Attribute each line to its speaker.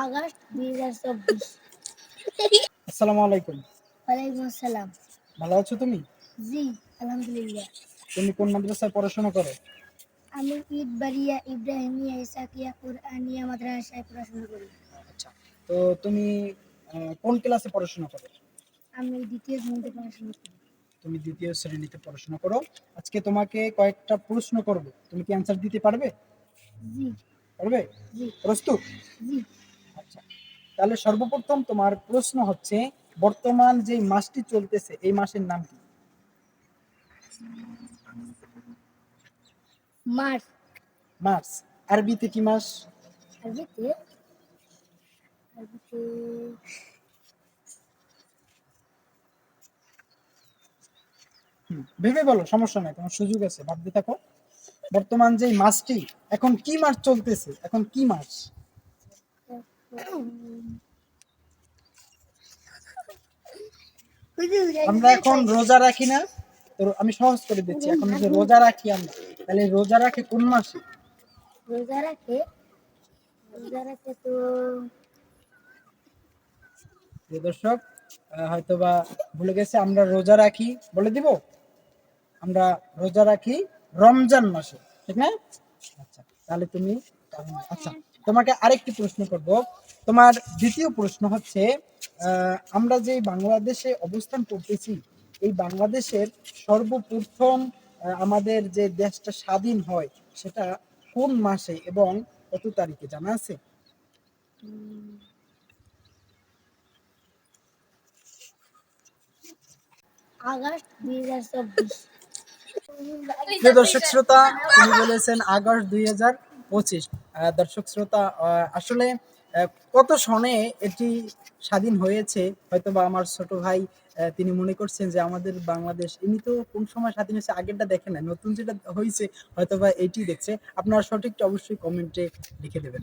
Speaker 1: August দুই হাজার চব্বিশ।
Speaker 2: আসসালামু আলাইকুম।
Speaker 1: ওয়ালাইকুম আসসালাম।
Speaker 2: ভালো আছো তুমি?
Speaker 1: জি আলহামদুলিল্লাহ।
Speaker 2: তুমি কোন মাদ্রাসায় পড়াশোনা করো?
Speaker 1: আমি ঈদবাড়িয়া ইব্রাহিমিয়া ইসাকিয়া কুরআনিয়া মাদ্রাসায় পড়াশোনা করি।
Speaker 2: আচ্ছা তো তুমি কোন ক্লাসে পড়াশোনা করো?
Speaker 1: আমি দ্বিতীয় শ্রেণীতে পড়াশোনা করি।
Speaker 2: তুমি দ্বিতীয় শ্রেণীতে পড়াশোনা করো। আজকে তোমাকে কয়েকটা প্রশ্ন করব। তুমি কি অ্যান্সার দিতে পারবে?
Speaker 1: জি।
Speaker 2: পারবে?
Speaker 1: জি।
Speaker 2: প্রস্তুত?
Speaker 1: জি।
Speaker 2: তাহলে সর্বপ্রথম তোমার প্রশ্ন হচ্ছে বর্তমান যে মাসটি চলতেছে এই মাসের নাম কি?
Speaker 1: মার্চ।
Speaker 2: মার্চ। আরবিতে কি মাস?
Speaker 1: আরবিতে? আরবিতে
Speaker 2: ভেবে বলো সমস্যা নাই তোমার সুযোগ আছে ভাবতে থাকো। বর্তমান যে মাসটি এখন কি মাস চলতেছে? এখন কি মাস? আমরা এখন রোজা রাখি না তো আমি সহজ করে দিচ্ছি। এখন যে রোজা রাখি আমরা তাহলে রোজা রাখে কোন মাসে?
Speaker 1: রোজা রাখে রোজা রাখে তো
Speaker 2: প্রিয় দর্শক ভুলে গেছে আমরা রোজা রাখি বলে দিব? আমরা রোজা রাখি রমজান মাসে ঠিক না? আচ্ছা তাহলে তুমি আচ্ছা। তোমাকে আরেকটি প্রশ্ন করব। তোমার দ্বিতীয় প্রশ্ন হচ্ছে আহ, আমরা যে বাংলাদেশে অবস্থান করতেছি এই বাংলাদেশের সর্বপ্রথম আমাদের যে দেশটা স্বাধীন হয় সেটা কোন মাসে এবং কত তারিখে জানা আছে?
Speaker 1: আগস্ট দুই হাজার চব্বিশ।
Speaker 2: দর্শক শ্রোতা তিনি বলেছেন আগস্ট দুই হাজার পঁচিশ। দর্শক শ্রোতা আসলে কত সনে এটি স্বাধীন হয়েছে? হয়তো বা আমার ছোট ভাই তিনি মনে করছেন যে আমাদের বাংলাদেশ এমনি তো কোন সময় স্বাধীন হয়েছে আগেরটা দেখে না নতুন যেটা হয়েছে হয়তো বা এটি দেখছে। আপনারা সঠিকটা অবশ্যই কমেন্টে লিখে দেবেন।